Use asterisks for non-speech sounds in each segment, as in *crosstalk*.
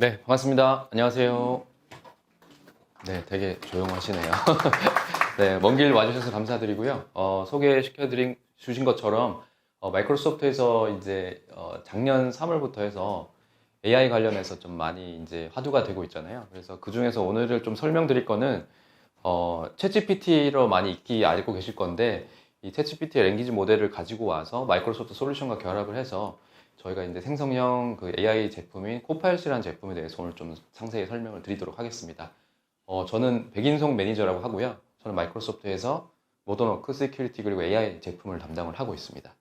네, 반갑습니다. 안녕하세요. 네, 되게 조용하시네요. *laughs* 네, 먼 길 와주셔서 감사드리고요. 어, 소개시켜드린 주신 것처럼 어, 마이크로소프트에서 이제 어, 작년 3월부터 해서 AI 관련해서 좀 많이 이제 화두가 되고 있잖아요. 그래서 그 중에서 오늘을 좀 설명드릴 거는 어, 챗GPT로 많이 익히 알고 계실 건데 이 챗GPT 랭귀지 모델을 가지고 와서 마이크로소프트 솔루션과 결합을 해서 저희가 이제 생성형 그 AI 제품인 코파일스라는 제품에 대해서 오늘 좀 상세히 설명을 드리도록 하겠습니다. 어, 저는 백인송 매니저라고 하고요. 저는 마이크로소프트에서 모던워크, 시큐리티 그리고 AI 제품을 담당을 하고 있습니다.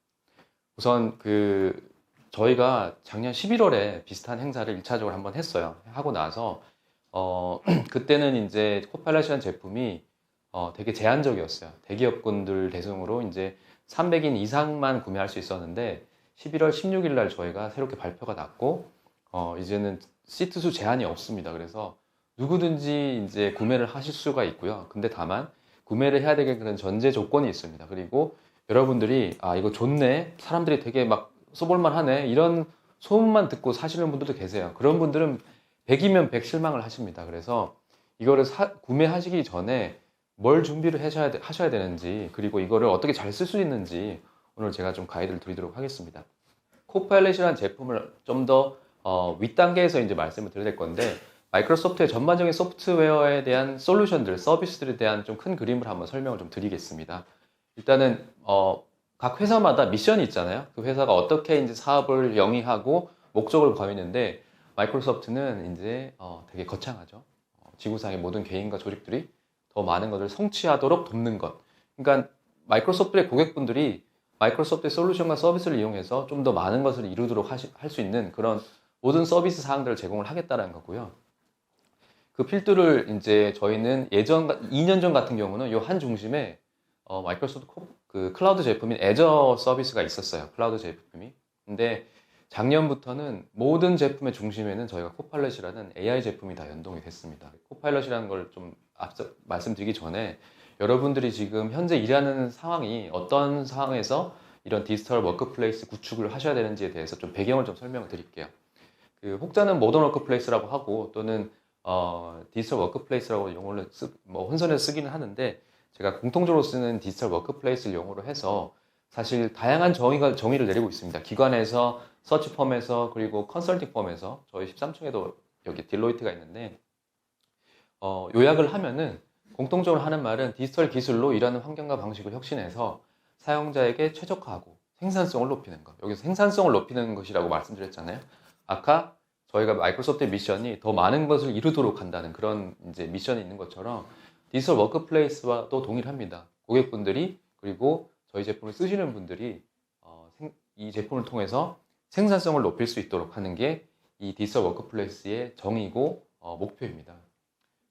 우선 그 저희가 작년 11월에 비슷한 행사를 1차적으로 한번 했어요. 하고 나서 어, *clears throat* 그때는 이제 코파일럿이라는 제품이 어, 되게 제한적이었어요. 대기업군들 대상으로 이제 300인 이상만 구매할 수 있었는데 11월 16일 날 저희가 새롭게 발표가 났고 어, 이제는 시트 수 제한이 없습니다. 그래서 누구든지 이제 구매를 하실 수가 있고요. 근데 다만 구매를 해야 되는 그런 전제 조건이 있습니다. 그리고 여러분들이 아 이거 좋네 사람들이 되게 막 써볼만 하네 이런 소문만 듣고 사시는 분들도 계세요. 그런 분들은 100이면 100 실망을 하십니다. 그래서 이거를 사- 구매하시기 전에 뭘 준비를 하셔야, 되- 하셔야 되는지 그리고 이거를 어떻게 잘 쓸 수 있는지 오늘 제가 좀 가이드를 드리도록 하겠습니다. 코파일럿이라는 제품을 좀더 어, 윗단계에서 이제 말씀을 드릴 건데 마이크로소프트의 전반적인 소프트웨어에 대한 솔루션들, 서비스들에 대한 좀 큰 그림을 한번 설명을 좀 드리겠습니다. 일단은 어, 각 회사마다 미션이 있잖아요. 그 회사가 어떻게 이제 사업을 영위하고 목적을 거있는데 마이크로소프트는 이제 어, 되게 거창하죠. 어, 지구상의 모든 개인과 조직들이 더 많은 것을 성취하도록 돕는 것. 그러니까 마이크로소프트의 고객분들이 마이크로소프트의 솔루션과 서비스를 이용해서 좀 더 많은 것을 이루도록 할 수 있는 그런 모든 서비스 사항들을 제공을 하겠다는 거고요. 그 필두를 이제 저희는 예전 2년 전 같은 경우는 요한 중심에 어, 마이크로소프트 코- 그 클라우드 제품인 애저 서비스가 있었어요. 클라우드 제품이. 근데 작년부터는 모든 제품의 중심에는 저희가 코파일럿이라는 AI 제품이 다 연동이 됐습니다. 코파일럿이라는 걸 좀 앞서 말씀드리기 전에 여러분들이 지금 현재 일하는 상황이 어떤 상황에서 이런 디지털 워크플레이스 구축을 하셔야 되는지에 대해서 좀 배경을 좀 설명을 드릴게요. 그 혹자는 모던 워크플레이스라고 하고 또는 어, 디지털 워크플레이스라고 용어를 쓰, 뭐 혼선해서 쓰기는 하는데 제가 공통적으로 쓰는 디지털 워크플레이스를 용어로 해서 사실 다양한 정의가, 정의를 내리고 있습니다. 기관에서, 서치 펌에서, 그리고 컨설팅 펌에서 저희 13층에도 여기 딜로이트가 있는데 어, 요약을 하면은 공통적으로 하는 말은 디지털 기술로 일하는 환경과 방식을 혁신해서 사용자에게 최적화하고 생산성을 높이는 것. 여기서 생산성을 높이는 것이라고 말씀드렸잖아요. 아까 저희가 마이크로소프트의 미션이 더 많은 것을 이루도록 한다는 그런 이제 미션이 있는 것처럼 디지털 워크플레이스와도 동일합니다. 고객분들이 그리고 저희 제품을 쓰시는 분들이 어, 생- 이 제품을 통해서 생산성을 높일 수 있도록 하는 게 이 디지털 워크플레이스의 정의고 어, 목표입니다.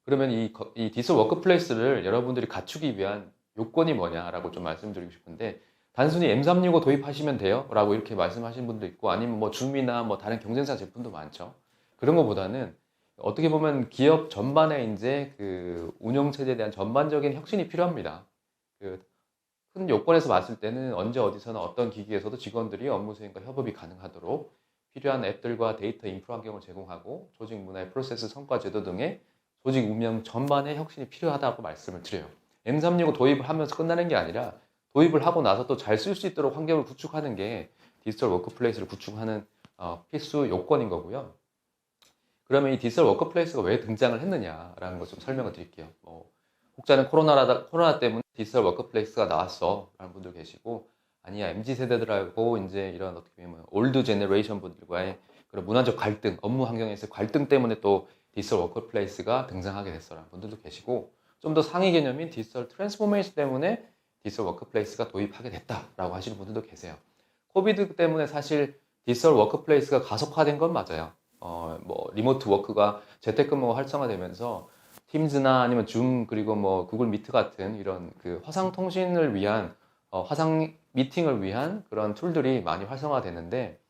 그러면 이, 거- 이 디지털 워크플레이스를 여러분들이 갖추기 위한 요건이 뭐냐라고 좀 말씀드리고 싶은데 단순히 M365 도입하시면 돼요 라고 이렇게 말씀하시는 분도 있고 아니면 뭐 줌이나 뭐 다른 경쟁사 제품도 많죠. 그런 것보다는 어떻게 보면 기업 전반에 이제 그 운영 체제에 대한 전반적인 혁신이 필요합니다. 그 큰 요건에서 봤을 때는 언제 어디서나 어떤 기기에서도 직원들이 업무 수행과 협업이 가능하도록 필요한 앱들과 데이터 인프라 환경을 제공하고 조직 문화의 프로세스 성과 제도 등의 조직 운영 전반의 혁신이 필요하다고 말씀을 드려요. M365 도입을 하면서 끝나는 게 아니라 도입을 하고 나서 또 잘 쓸 수 있도록 환경을 구축하는 게 디지털 워크플레이스를 구축하는 어, 필수 요건인 거고요. 그러면 이 디지털 워크플레이스가 왜 등장을 했느냐라는 것 좀 설명을 드릴게요. 뭐, 혹자는 코로나라, 코로나 때문에 디지털 워크플레이스가 나왔어 라는 분들 계시고 아니야 MZ 세대들하고 이제 이런 어떻게 보면 올드 제너레이션 분들과의 그런 문화적 갈등, 업무 환경에서 갈등 때문에 또 디지털 워크플레이스가 등장하게 됐어라는 분들도 계시고 좀 더 상위 개념인 디지털 트랜스포메이션 때문에 디지털 워크플레이스가 도입하게 됐다라고 하시는 분들도 계세요. 코비드 때문에 사실 디지털 워크플레이스가 가속화된 건 맞아요. 어, 뭐 리모트 워크가 재택근무가 활성화되면서 팀즈나 아니면 줌 그리고 뭐 구글 미트 같은 이런 그 화상 통신을 위한 어, 화상 미팅을 위한 그런 툴들이 많이 활성화되는데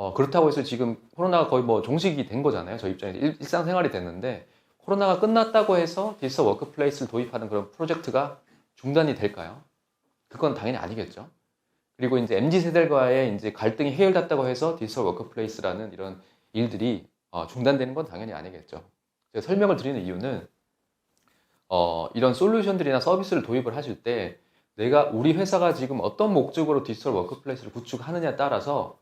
어, 그렇다고 해서 지금 코로나가 거의 뭐 종식이 된 거잖아요. 저 입장에서 일, 일상생활이 됐는데 코로나가 끝났다고 해서 디지털 워크플레이스를 도입하는 그런 프로젝트가 중단이 될까요? 그건 당연히 아니겠죠. 그리고 이제 MZ 세대과의 이제 갈등이 해결됐다고 해서 디지털 워크플레이스라는 이런 일들이 어, 중단되는 건 당연히 아니겠죠. 제가 설명을 드리는 이유는 어, 이런 솔루션들이나 서비스를 도입을 하실 때 내가 우리 회사가 지금 어떤 목적으로 디지털 워크플레이스를 구축하느냐에 따라서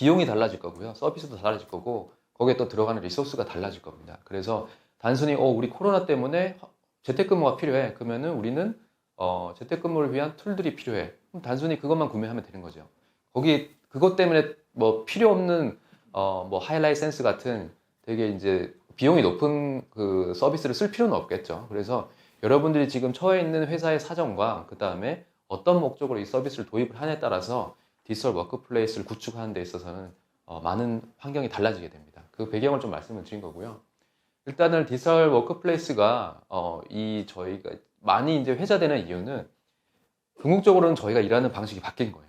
비용이 달라질 거고요. 서비스도 달라질 거고 거기에 또 들어가는 리소스가 달라질 겁니다. 그래서 단순히 어, 우리 코로나 때문에 재택근무가 필요해. 그러면은 우리는 어, 재택근무를 위한 툴들이 필요해. 그럼 단순히 그것만 구매하면 되는 거죠. 거기 그것 때문에 뭐 필요 없는 어, 뭐 하이라이트 센스 같은 되게 이제 비용이 높은 그 서비스를 쓸 필요는 없겠죠. 그래서 여러분들이 지금 처해 있는 회사의 사정과 그 다음에 어떤 목적으로 이 서비스를 도입을 하냐에 따라서 디지털 워크플레이스를 구축하는 데 있어서는 어, 많은 환경이 달라지게 됩니다. 그 배경을 좀 말씀을 드린 거고요. 일단은 디지털 워크플레이스가 어, 이 저희가 많이 이제 회자되는 이유는 궁극적으로는 저희가 일하는 방식이 바뀐 거예요.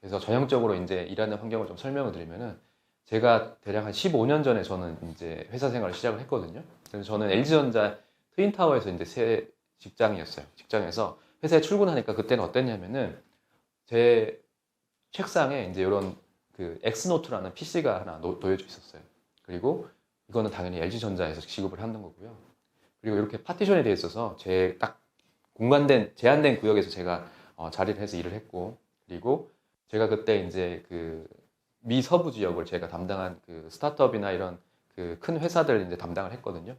그래서 전형적으로 이제 일하는 환경을 좀 설명을 드리면은 제가 대략 한 15년 전에 저는 이제 회사 생활을 시작을 했거든요. 그래서 저는 LG전자 트윈타워에서 이제 새 직장이었어요. 직장에서 회사에 출근하니까 그때는 어땠냐면은 제 책상에 이제 이런 그 엑스노트라는 PC가 하나 놓, 여져 있었어요. 그리고 이거는 당연히 LG전자에서 지급을 하는 거고요. 그리고 이렇게 파티션이 되어 있어서 제 딱 공간된 제한된 구역에서 제가 어, 자리를 해서 일을 했고 그리고 제가 그때 이제 그 미 서부 지역을 제가 담당한 그 스타트업이나 이런 그 큰 회사들 이제 담당을 했거든요.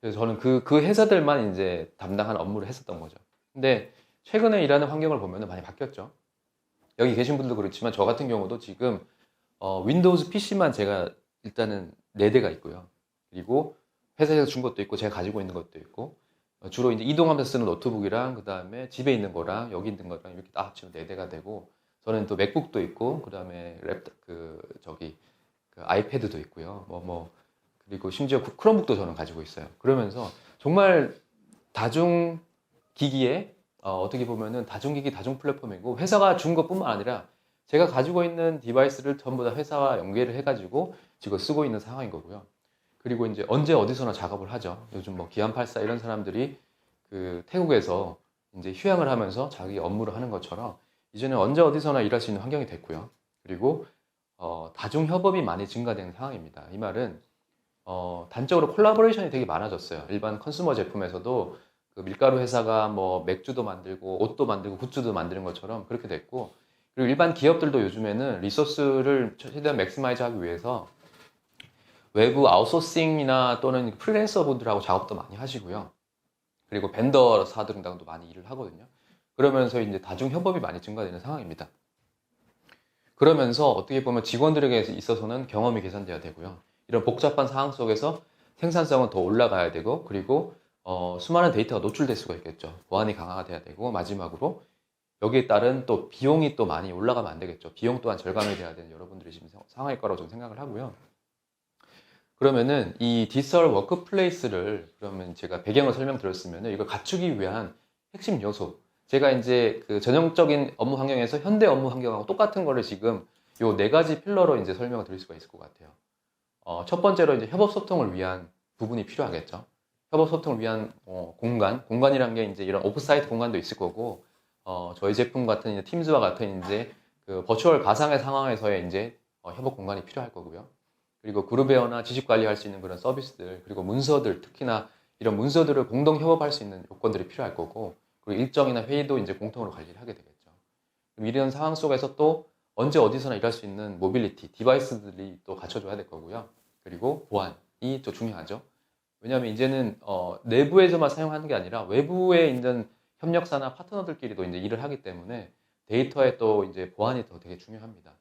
그래서 저는 그, 그 회사들만 이제 담당한 업무를 했었던 거죠. 근데 최근에 일하는 환경을 보면 많이 바뀌었죠. 여기 계신 분들도 그렇지만 저 같은 경우도 지금 어, 윈도우즈 PC만 제가 일단은 4대가 있고요. 그리고 회사에서 준 것도 있고 제가 가지고 있는 것도 있고 어, 주로 이제 이동하면서 쓰는 노트북이랑 그 다음에 집에 있는 거랑 여기 있는 거랑 이렇게 딱 합치면 4대가 되고 저는 또 맥북도 있고 그 다음에 랩 그 저기 그 아이패드도 있고요. 뭐뭐 그리고 심지어 그 크롬북도 저는 가지고 있어요. 그러면서 정말 다중 기기에 어, 떻게 보면은 다중기기 다중 플랫폼이고 회사가 준 것뿐만 아니라 제가 가지고 있는 디바이스를 전부 다 회사와 연계를 해가지고 지금 쓰고 있는 상황인 거고요. 그리고 이제 언제 어디서나 작업을 하죠. 요즘 뭐 기안84 이런 사람들이 그 태국에서 이제 휴양을 하면서 자기 업무를 하는 것처럼 이제는 언제 어디서나 일할 수 있는 환경이 됐고요. 그리고 어, 다중 협업이 많이 증가된 상황입니다. 이 말은 어, 단적으로 콜라보레이션이 되게 많아졌어요. 일반 컨슈머 제품에서도 그 밀가루 회사가 뭐 맥주도 만들고 옷도 만들고 굿즈도 만드는 것처럼 그렇게 됐고 그리고 일반 기업들도 요즘에는 리소스를 최대한 맥시마이즈 하기 위해서 외부 아웃소싱이나 또는 프리랜서 분들하고 작업도 많이 하시고요. 그리고 벤더 사들랑도 많이 일을 하거든요. 그러면서 이제 다중 협업이 많이 증가되는 상황입니다. 그러면서 어떻게 보면 직원들에게 있어서는 경험이 개선돼야 되고요. 이런 복잡한 상황 속에서 생산성은 더 올라가야 되고 그리고 어, 수많은 데이터가 노출될 수가 있겠죠. 보안이 강화가 돼야 되고 마지막으로 여기에 따른 또 비용이 또 많이 올라가면 안 되겠죠. 비용 또한 절감이 돼야 되는 여러분들이 지금 상황일 거라고 좀 생각을 하고요. 그러면은 이 디지털 워크플레이스를 그러면 제가 배경을 설명드렸으면 이걸 갖추기 위한 핵심 요소 제가 이제 그 전형적인 업무 환경에서 현대 업무 환경하고 똑같은 거를 지금 요 네 가지 필러로 이제 설명을 드릴 수가 있을 것 같아요. 어, 첫 번째로 이제 협업 소통을 위한 부분이 필요하겠죠. 협업 소통을 위한 어, 공간, 공간이란 게 이제 이런 오프사이트 공간도 있을 거고, 어, 저희 제품 같은 이제 팀즈와 같은 이제 그 버추얼 가상의 상황에서의 이제 어, 협업 공간이 필요할 거고요. 그리고 그룹웨어나 지식 관리할 수 있는 그런 서비스들, 그리고 문서들, 특히나 이런 문서들을 공동 협업할 수 있는 요건들이 필요할 거고, 그리고 일정이나 회의도 이제 공통으로 관리를 하게 되겠죠. 이런 상황 속에서 또 언제 어디서나 일할 수 있는 모빌리티, 디바이스들이 또 갖춰줘야 될 거고요. 그리고 보안이 또 중요하죠. 왜냐하면 이제는 어, 내부에서만 사용하는 게 아니라 외부에 있는 협력사나 파트너들끼리도 이제 일을 하기 때문에 데이터의 또 이제 보안이 더 되게 중요합니다.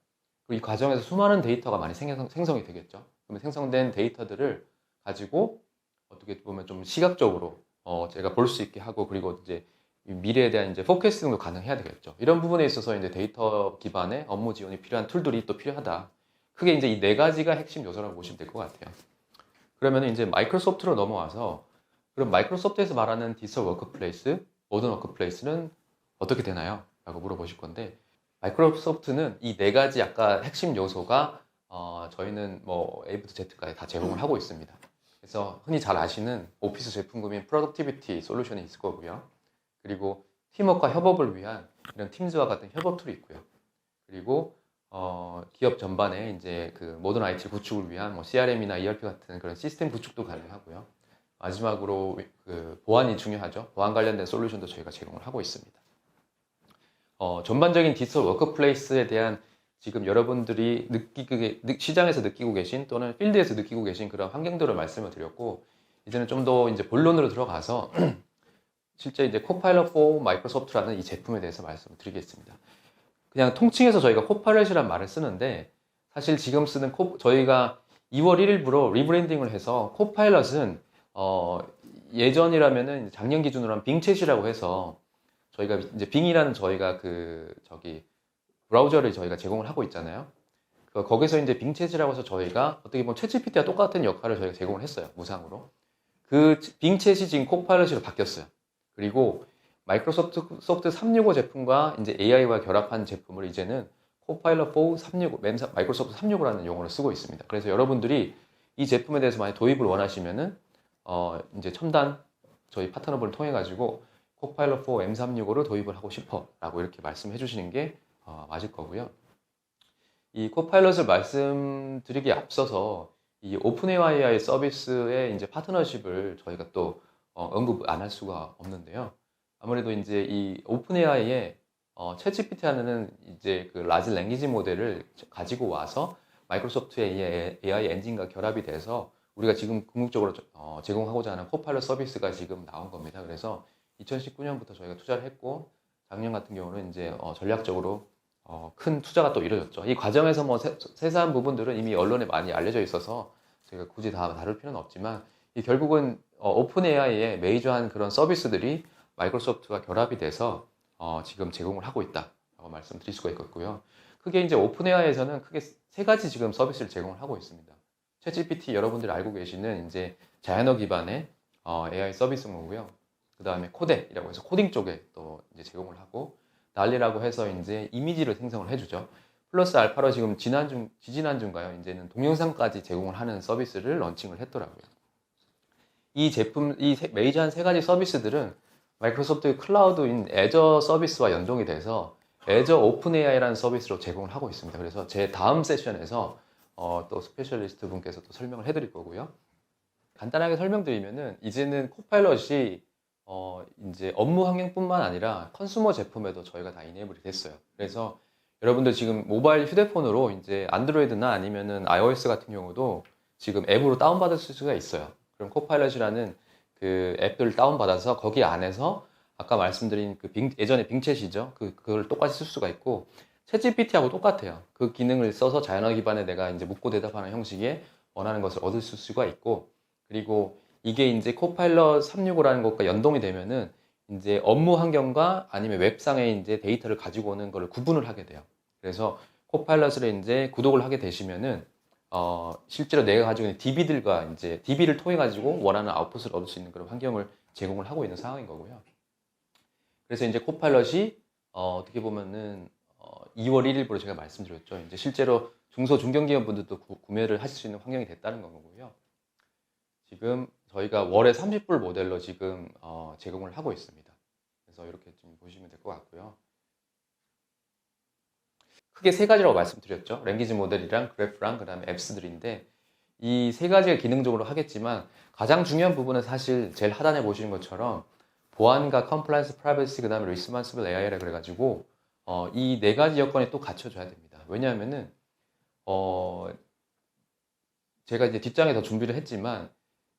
그리고 이 과정에서 수많은 데이터가 많이 생성, 생성이 되겠죠. 그러면 생성된 데이터들을 가지고 어떻게 보면 좀 시각적으로 어, 제가 볼 수 있게 하고 그리고 이제 미래에 대한 이제 포캐스팅도 가능해야 되겠죠. 이런 부분에 있어서 이제 데이터 기반의 업무 지원이 필요한 툴들이 또 필요하다. 크게 이제 이 네 가지가 핵심 요소라고 보시면 될 것 같아요. 그러면 이제 마이크로소프트로 넘어와서 그럼 마이크로소프트에서 말하는 디지털 워크플레이스, 모던 워크플레이스는 어떻게 되나요? 라고 물어보실 건데 마이크로소프트는 이 네 가지 아까 핵심 요소가 어, 저희는 뭐 A부터 Z까지 다 제공을 하고 있습니다. 그래서 흔히 잘 아시는 오피스 제품군인 프로덕티비티 솔루션이 있을 거고요. 그리고 팀워크와 협업을 위한 이런 팀즈와 같은 협업 툴이 있고요. 그리고 어, 기업 전반에 이제 그 모든 IT 구축을 위한 뭐 CRM이나 ERP 같은 그런 시스템 구축도 가능하고요. 마지막으로 그 보안이 중요하죠. 보안 관련된 솔루션도 저희가 제공을 하고 있습니다. 어, 전반적인 디지털 워크플레이스에 대한 지금 여러분들이 느끼고 계- 느- 시장에서 느끼고 계신 또는 필드에서 느끼고 계신 그런 환경들을 말씀을 드렸고 이제는 좀 더 이제 본론으로 들어가서 *clears throat* 실제 이제 코파일럿 4 마이크로소프트라는 이 제품에 대해서 말씀을 드리겠습니다. 그냥 통칭해서 저희가 코파일럿이라는 말을 쓰는데 사실 지금 쓰는 코, 저희가 2월 1일부로 리브랜딩을 해서 코파일럿은 어, 예전이라면은 작년 기준으로 한 빙챗이라고 해서 저희가 이제 빙이라는 저희가 그 저기 브라우저를 저희가 제공을 하고 있잖아요. 그 거기서 이제 빙챗이라고 해서 저희가 어떻게 보면 챗GPT와 똑같은 역할을 저희가 제공을 했어요. 무상으로. 그 빙챗이 지금 코파일럿으로 바뀌었어요. 그리고 마이크로소프트 소프트 365 제품과 이제 AI와 결합한 제품을 이제는 코파일럿 4 365 멤사 마이크로소프트 365라는 용어를 쓰고 있습니다. 그래서 여러분들이 이 제품에 대해서 많이 도입을 원하시면은 어 이제 첨단 저희 파트너분을 통해 가지고 코파일럿 4 M365를 도입을 하고 싶어라고 이렇게 말씀해 주시는 게 어, 맞을 거고요. 이 코파일럿을 말씀드리기에 앞서서 이 오픈 AI의 서비스의 이제 파트너십을 저희가 또 어, 언급 안 할 수가 없는데요. 아무래도 이제 이 오픈 AI의 어, 챗GPT 하는 이제 그 라지 랭귀지 모델을 가지고 와서 마이크로소프트의 AI 엔진과 결합이 돼서 우리가 지금 궁극적으로 어, 제공하고자 하는 코파일럿 서비스가 지금 나온 겁니다. 그래서 2019년부터 저희가 투자를 했고 작년 같은 경우는 이제 어, 전략적으로 어, 큰 투자가 또 이루어졌죠. 이 과정에서 뭐 세, 세세한 부분들은 이미 언론에 많이 알려져 있어서 제가 굳이 다 다룰 필요는 없지만 이 결국은 어, 오픈 AI의 메이저한 그런 서비스들이 마이크로소프트와 결합이 돼서 어, 지금 제공을 하고 있다라고 말씀드릴 수가 있겠고요. 크게 이제 오픈 AI에서는 크게 세 가지 지금 서비스를 제공을 하고 있습니다. 챗GPT 여러분들이 알고 계시는 이제 자연어 기반의 어, AI 서비스고요. 그 다음에 코덱이라고 해서 코딩 쪽에 또 이제 제공을 하고 달리라고 해서 이제 이미지를 생성을 해주죠. 플러스 알파로 지금 지난주 지지난주인가요? 이제는 동영상까지 제공을 하는 서비스를 런칭을 했더라고요. 이 제품 이 세- 메이저 한 세 가지 서비스들은 마이크로소프트 클라우드인 애저 서비스와 연동이 돼서 애저 오픈 AI라는 서비스로 제공을 하고 있습니다. 그래서 제 다음 세션에서 어, 또 스페셜리스트 분께서 또 설명을 해드릴 거고요. 간단하게 설명드리면은 이제는 코파일럿이 어, 이제 업무 환경뿐만 아니라 컨슈머 제품에도 저희가 다 이네이블이 됐어요. 그래서 여러분들 지금 모바일 휴대폰으로 이제 안드로이드나 아니면은 iOS 같은 경우도 지금 앱으로 다운받을 수가 있어요. 그럼 코파일럿이라는 그 앱을 다운받아서 거기 안에서 아까 말씀드린 그 빙, 예전에 빙챗이죠. 그, 그걸 똑같이 쓸 수가 있고 챗GPT하고 똑같아요. 그 기능을 써서 자연어 기반에 내가 이제 묻고 대답하는 형식의 원하는 것을 얻을 수가 있고 그리고 이게 이제 코파일럿 365라는 것과 연동이 되면은 이제 업무 환경과 아니면 웹상에 이제 데이터를 가지고 오는 걸 구분을 하게 돼요. 그래서 코파일럿을 이제 구독을 하게 되시면은 어, 실제로 내가 가지고 있는 DB들과 이제 DB를 통해 가지고 원하는 아웃풋을 얻을 수 있는 그런 환경을 제공을 하고 있는 상황인 거고요. 그래서 이제 코파일럿이 어, 어떻게 보면은 어, 2월 1일부로 제가 말씀드렸죠. 이제 실제로 중소 중견기업 분들도 구, 구매를 하실 수 있는 환경이 됐다는 거고요. 지금 저희가 월에 30불 모델로 지금 어, 제공을 하고 있습니다. 그래서 이렇게 좀 보시면 될 것 같고요. 크게 세 가지라고 말씀드렸죠. 랭귀지 모델이랑 그래프랑 그다음에 앱스들인데 이 세 가지가 기능적으로 하겠지만 가장 중요한 부분은 사실 제일 하단에 보시는 것처럼 보안과 컴플라이언스 프라이버시 그다음에 리스마스블 AI라 그래가지고 어, 이 네 가지 여건이 또 갖춰져야 됩니다. 왜냐하면은 어, 제가 이제 뒷장에 더 준비를 했지만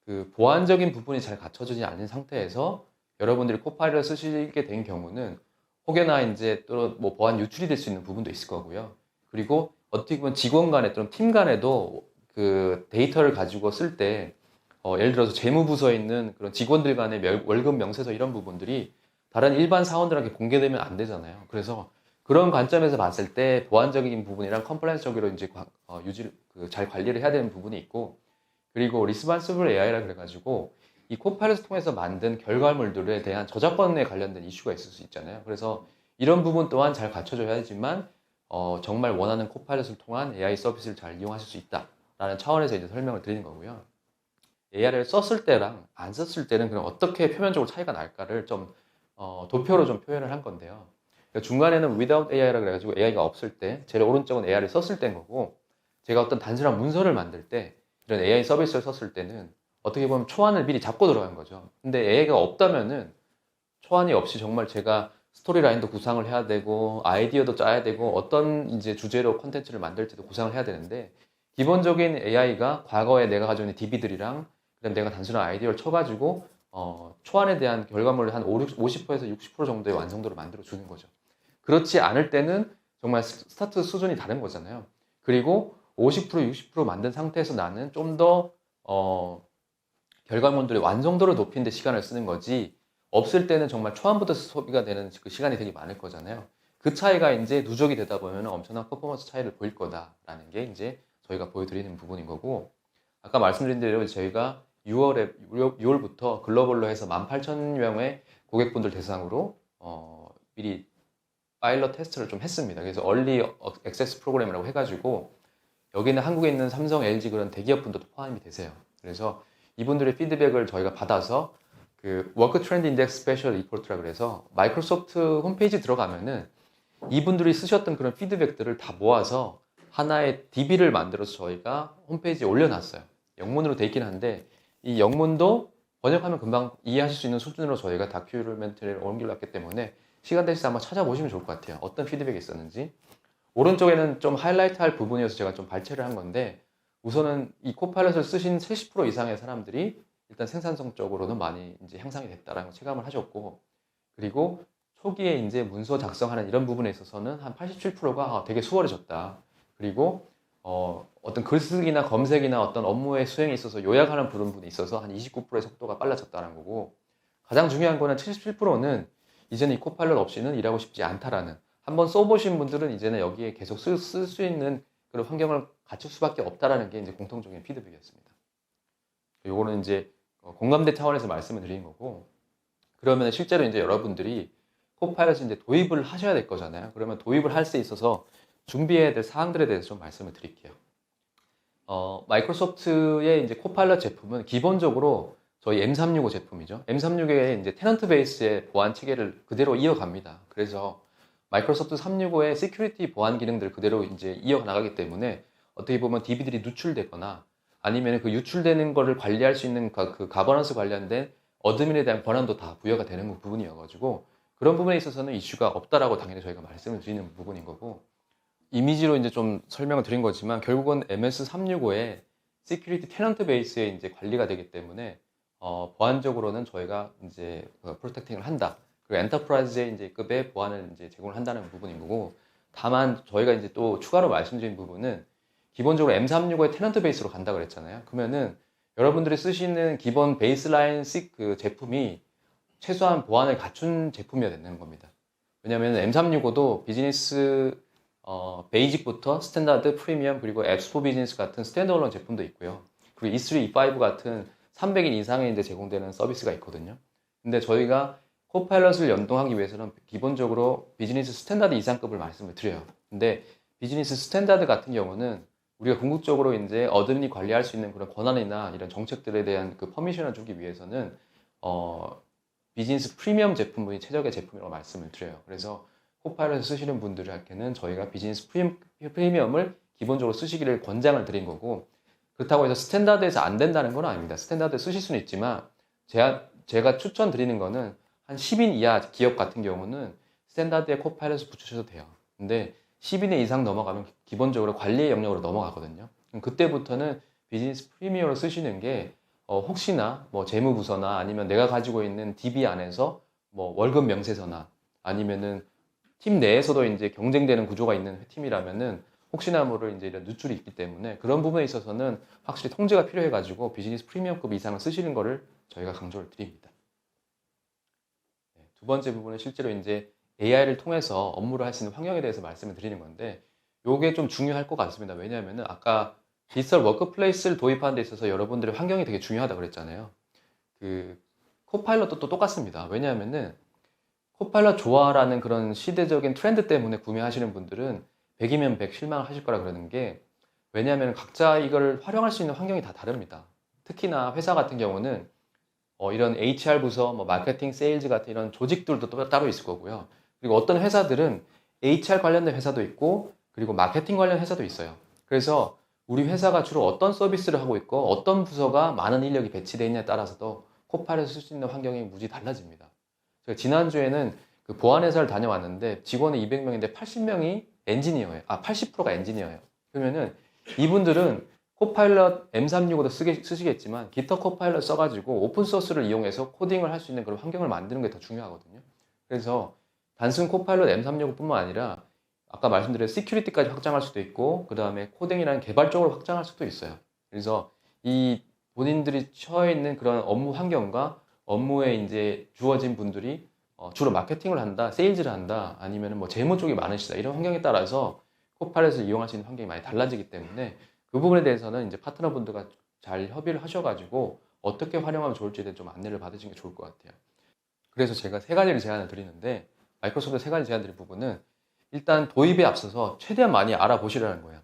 그 보안적인 부분이 잘 갖춰지지 않은 상태에서 여러분들이 코파일럿 쓰시게 된 경우는 혹여나 이제 또 뭐 보안 유출이 될 수 있는 부분도 있을 거고요. 그리고 어떻게 보면 직원 간에 또는 팀 간에도 그 데이터를 가지고 쓸때 어, 예를 들어서 재무부서에 있는 그런 직원들 간의 멸- 월급 명세서 이런 부분들이 다른 일반 사원들에게 공개되면 안 되잖아요. 그래서 그런 관점에서 봤을 때 보안적인 부분이랑 컴플라이언스적으로 이제 관- 어, 유지 그 잘 관리를 해야 되는 부분이 있고 그리고 리스반스블 AI라 그래가지고 이 코파일럿을 통해서 만든 결과물들에 대한 저작권에 관련된 이슈가 있을 수 있잖아요. 그래서 이런 부분 또한 잘 갖춰져야 하지만 어, 정말 원하는 코파일럿을 통한 AI 서비스를 잘 이용하실 수 있다라는 차원에서 이제 설명을 드리는 거고요. AI를 썼을 때랑 안 썼을 때는 그럼 어떻게 표면적으로 차이가 날까를 좀 어, 도표로 좀 표현을 한 건데요. 그러니까 중간에는 without AI라 그래가지고 AI가 없을 때, 제일 오른쪽은 AI를 썼을 때인 거고, 제가 어떤 단순한 문서를 만들 때, 이런 AI 서비스를 썼을 때는 어떻게 보면 초안을 미리 잡고 들어간 거죠. 근데 AI가 없다면은 초안이 없이 정말 제가 스토리라인도 구상을 해야 되고, 아이디어도 짜야 되고, 어떤 이제 주제로 콘텐츠를 만들지도 구상을 해야 되는데, 기본적인 AI가 과거에 내가 가지고 있는 DB들이랑, 그다음 내가 단순한 아이디어를 쳐가지고, 어, 초안에 대한 결과물을 한 5, 50%에서 60% 정도의 완성도를 만들어 주는 거죠. 그렇지 않을 때는 정말 스- 스타트 수준이 다른 거잖아요. 그리고 50% 60% 만든 상태에서 나는 좀더 어, 결과물들의 완성도를 높이는 데 시간을 쓰는 거지 없을 때는 정말 초안부터 소비가 되는 그 시간이 되게 많을 거잖아요. 그 차이가 이제 누적이 되다 보면 엄청난 퍼포먼스 차이를 보일 거다라는 게 이제 저희가 보여드리는 부분인 거고 아까 말씀드린 대로 저희가 6월에 6월부터 글로벌로 해서 18,000명의 고객분들 대상으로 어, 미리 파일럿 테스트를 좀 했습니다. 그래서 얼리 액세스 프로그램이라고 해가지고 여기는 한국에 있는 삼성, LG 그런 대기업분들도 포함이 되세요. 그래서 이분들의 피드백을 저희가 받아서 그 워크 트렌드 인덱스 스페셜 리포트라 그래서 마이크로소프트 홈페이지 들어가면은 이분들이 쓰셨던 그런 피드백들을 다 모아서 하나의 DB를 만들어서 저희가 홈페이지에 올려놨어요. 영문으로 돼 있긴 한데 이 영문도 번역하면 금방 이해하실 수 있는 수준으로 저희가 다큐멘터리를 옮겨놨기 때문에 시간 되실 때 한번 찾아보시면 좋을 것 같아요. 어떤 피드백이 있었는지. 오른쪽에는 좀 하이라이트 할 부분이어서 제가 좀 발췌를 한 건데 우선은 이 코파일럿을 쓰신 70% 이상의 사람들이 일단 생산성적으로는 많이 이제 향상이 됐다라는 걸 체감을 하셨고 그리고 초기에 이제 문서 작성하는 이런 부분에 있어서는 한 87%가 되게 수월해졌다. 그리고 어, 어떤 글쓰기나 검색이나 어떤 업무의 수행에 있어서 요약하는 부분이 있어서 한 29%의 속도가 빨라졌다는 거고 가장 중요한 거는 77%는 이제는 이 코파일럿 없이는 일하고 싶지 않다라는 한번 써보신 분들은 이제는 여기에 계속 쓸 수 있는 그런 환경을 갖출 수밖에 없다라는 게 이제 공통적인 피드백이었습니다. 요거는 이제 어, 공감대 차원에서 말씀을 드린 거고 그러면 실제로 이제 여러분들이 코파일럿을 이제 도입을 하셔야 될 거잖아요. 그러면 도입을 할 수 있어서 준비해야 될 사항들에 대해서 좀 말씀을 드릴게요. 어, 마이크로소프트의 이제 코파일럿 제품은 기본적으로 저희 M365 제품이죠. M365의 이제 테넌트 베이스의 보안 체계를 그대로 이어갑니다. 그래서 마이크로소프트 365의 시큐리티 보안 기능들 그대로 이제 이어나가기 때문에 어떻게 보면 DB들이 누출되거나 아니면 그 유출되는 거를 관리할 수 있는 그, 그 가버넌스 관련된 어드민에 대한 권한도 다 부여가 되는 부분이어가지고 그런 부분에 있어서는 이슈가 없다라고 당연히 저희가 말씀을 드리는 부분인 거고 이미지로 이제 좀 설명을 드린 거지만 결국은 MS365의 시큐리티 테넌트 베이스에 이제 관리가 되기 때문에 어, 보안적으로는 저희가 이제 그 프로텍팅을 한다. 그리고 엔터프라이즈의 이제 급의 보안을 이제 제공을 한다는 부분인 거고 다만 저희가 이제 또 추가로 말씀드린 부분은 기본적으로 M365의 테넌트 베이스로 간다 그랬잖아요. 그러면은 여러분들이 쓰시는 기본 베이스라인 식그 제품이 최소한 보안을 갖춘 제품이어야 되는 겁니다. 왜냐하면 M365도 비즈니스 어, 베이직부터 스탠다드, 프리미엄 그리고 앱스 포 비즈니스 같은 스탠드얼론 제품도 있고요. 그리고 E3, E5 같은 300인 이상에 이제 제공되는 서비스가 있거든요. 근데 저희가 코파일럿을 연동하기 위해서는 기본적으로 비즈니스 스탠다드 이상급을 말씀을 드려요. 근데 비즈니스 스탠다드 같은 경우는 우리가 궁극적으로 이제 어드민이 관리할 수 있는 그런 권한이나 이런 정책들에 대한 그 퍼미션을 주기 위해서는 어, 비즈니스 프리미엄 제품이 최적의 제품이라고 말씀을 드려요. 그래서 코파일럿을 쓰시는 분들에게는 저희가 비즈니스 프리미엄, 프리미엄 을 기본적으로 쓰시기를 권장을 드린 거고 그렇다고 해서 스탠다드에서 안 된다는 건 아닙니다. 스탠다드 쓰실 수는 있지만 제가, 제가 추천드리는 거는 한 10인 이하 기업 같은 경우는 스탠다드에 코파일럿을 붙이셔도 돼요. 근데 10인 이상 넘어가면 기본적으로 관리의 영역으로 넘어가거든요. 그때부터는 비즈니스 프리미엄을 쓰시는 게 어, 혹시나 뭐 재무부서나 아니면 내가 가지고 있는 DB 안에서 뭐 월급 명세서나 아니면은 팀 내에서도 이제 경쟁되는 구조가 있는 팀이라면은 혹시나 모를 이제 이런 누출이 있기 때문에 그런 부분에 있어서는 확실히 통제가 필요해 가지고 비즈니스 프리미엄급 이상을 쓰시는 거를 저희가 강조를 드립니다. 네, 두 번째 부분은 실제로 이제 AI를 통해서 업무를 할 수 있는 환경에 대해서 말씀을 드리는 건데 요게 좀 중요할 것 같습니다. 왜냐하면은 아까 디지털 워크플레이스를 도입하는 데 있어서 여러분들의 환경이 되게 중요하다고 그랬잖아요. 그 코파일럿도 또 똑같습니다. 왜냐하면은 코파일럿 좋아라는 그런 시대적인 트렌드 때문에 구매하시는 분들은 100이면 100 실망을 하실 거라 그러는 게 왜냐하면 각자 이걸 활용할 수 있는 환경이 다 다릅니다. 특히나 회사 같은 경우는 어, 이런 HR 부서, 뭐 마케팅, 세일즈 같은 이런 조직들도 또 따로 있을 거고요. 그리고 어떤 회사들은 HR 관련된 회사도 있고 그리고 마케팅 관련 회사도 있어요. 그래서 우리 회사가 주로 어떤 서비스를 하고 있고 어떤 부서가 많은 인력이 배치되어 있냐에 따라서도 코파일을 쓸 수 있는 환경이 무지 달라집니다. 제가 지난주에는 그 보안회사를 다녀왔는데 직원이 200명인데 80명이 엔지니어예요. 아, 80%가 엔지니어예요. 그러면은 이분들은 코파일럿 M365도 쓰게, 쓰시겠지만 기터 코파일럿 써가지고 오픈소스를 이용해서 코딩을 할 수 있는 그런 환경을 만드는 게 더 중요하거든요. 그래서 단순 코파일럿 M365뿐만 아니라 아까 말씀드린 시큐리티까지 확장할 수도 있고 그 다음에 코딩이라는 개발적으로 확장할 수도 있어요. 그래서 이 본인들이 처해 있는 그런 업무 환경과 업무에 이제 주어진 분들이 어, 주로 마케팅을 한다, 세일즈를 한다, 아니면 뭐 재무 쪽이 많으시다 이런 환경에 따라서 코파일럿을 이용할 수 있는 환경이 많이 달라지기 때문에 그 부분에 대해서는 이제 파트너분들과 잘 협의를 하셔가지고 어떻게 활용하면 좋을지에 대해 좀 안내를 받으시는 게 좋을 것 같아요. 그래서 제가 세 가지를 제안을 드리는데 마이크로소프트 세 가지 제안 드릴 부분은 일단 도입에 앞서서 최대한 많이 알아보시라는 거예요.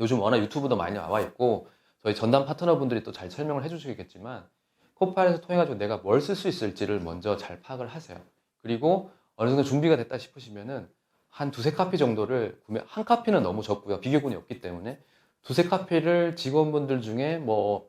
요즘 워낙 유튜브도 많이 나와 있고 저희 전담 파트너분들이 또 잘 설명을 해주시겠지만 코파일에서 통해 가지고 내가 뭘 쓸 수 있을지를 먼저 잘 파악을 하세요. 그리고 어느 정도 준비가 됐다 싶으시면은 한 두세 카피 정도를 구매 한 카피는 너무 적고요. 비교군이 없기 때문에 두세 카피를 직원분들 중에 뭐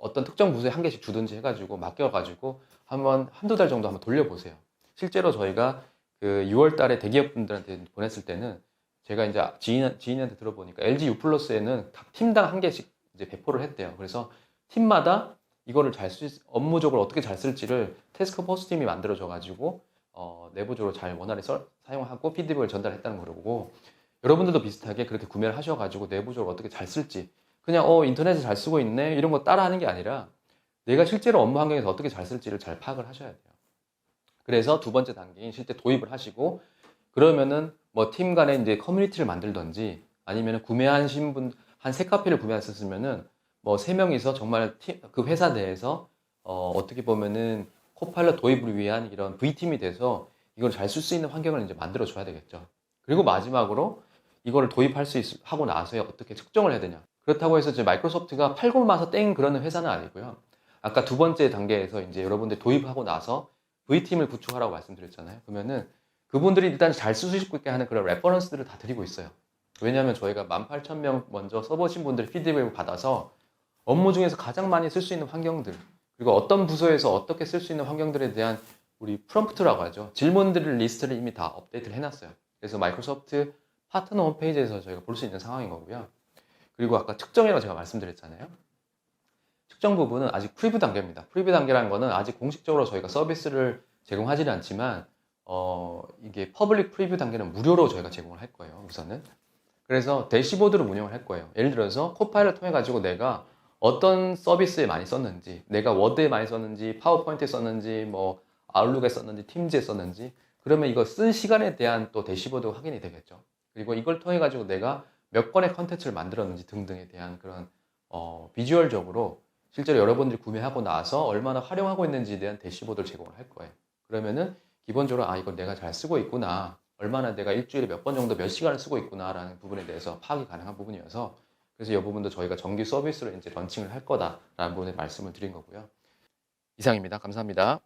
어떤 특정 부서에 한 개씩 주든지 해가지고 맡겨가지고 한번 한두 달 정도 한번 돌려보세요. 실제로 저희가 그 6월 달에 대기업 분들한테 보냈을 때는 제가 이제 지인, 지인한테 들어보니까 LG U 플러스에는 각 팀당 한 개씩 이제 배포를 했대요. 그래서 팀마다 이거를 잘 쓸, 업무적으로 어떻게 잘 쓸지를 태스크 포스 팀이 만들어져가지고 어, 내부적으로 잘 원활히 써- 사용하고 피드백을 전달했다는 거고 여러분들도 비슷하게 그렇게 구매를 하셔가지고 내부적으로 어떻게 잘 쓸지 그냥 어 인터넷에 잘 쓰고 있네 이런 거 따라하는 게 아니라 내가 실제로 업무 환경에서 어떻게 잘 쓸지를 잘 파악을 하셔야 돼요. 그래서 두 번째 단계인 실제 도입을 하시고 그러면은 뭐 팀 간에 이제 커뮤니티를 만들던지 아니면 구매하신 분 한 세 카피를 구매하셨으면은 뭐 세 명이서 정말 팀, 그 회사 내에서 어, 어떻게 보면은 코파일럿 도입을 위한 이런 V팀이 돼서 이걸 잘 쓸 수 있는 환경을 이제 만들어 줘야 되겠죠. 그리고 마지막으로 이거를 도입할 수 있, 하고 나서야 어떻게 측정을 해야 되냐. 그렇다고 해서 이제 마이크로소프트가 팔고 마서 땡 그러는 회사는 아니고요. 아까 두 번째 단계에서 이제 여러분들 도입하고 나서 V팀을 구축하라고 말씀드렸잖아요. 그러면은 그분들이 일단 잘쓸수 있게 하는 그런 레퍼런스들을 다 드리고 있어요. 왜냐하면 저희가 18,000명 먼저 써보신 분들의 피드백을 받아서 업무 중에서 가장 많이 쓸 수 있는 환경들 그리고 어떤 부서에서 어떻게 쓸 수 있는 환경들에 대한 우리 프롬프트라고 하죠. 질문들을 리스트를 이미 다 업데이트를 해놨어요. 그래서 마이크로소프트 파트너 홈페이지에서 저희가 볼 수 있는 상황인 거고요. 그리고 아까 측정이라고 제가 말씀드렸잖아요. 측정 부분은 아직 프리뷰 단계입니다. 프리뷰 단계라는 거는 아직 공식적으로 저희가 서비스를 제공하지는 않지만 어, 이게 퍼블릭 프리뷰 단계는 무료로 저희가 제공을 할 거예요. 우선은. 그래서 대시보드를 운영을 할 거예요. 예를 들어서 코파일을 통해 가지고 내가 어떤 서비스에 많이 썼는지, 내가 워드에 많이 썼는지, 파워포인트에 썼는지, 뭐 아웃룩에 썼는지, 팀즈에 썼는지, 그러면 이거 쓴 시간에 대한 또 대시보드가 확인이 되겠죠. 그리고 이걸 통해 가지고 내가 몇 건의 컨텐츠를 만들었는지 등등에 대한 그런 어, 비주얼적으로 실제로 여러분들이 구매하고 나서 얼마나 활용하고 있는지에 대한 대시보드를 제공을 할 거예요. 그러면은 기본적으로 아 이걸 내가 잘 쓰고 있구나. 얼마나 내가 일주일에 몇 번 정도 몇 시간을 쓰고 있구나라는 부분에 대해서 파악이 가능한 부분이어서 그래서 이 부분도 저희가 정기 서비스로 이제 런칭을 할 거다라는 부분에 말씀을 드린 거고요. 이상입니다. 감사합니다.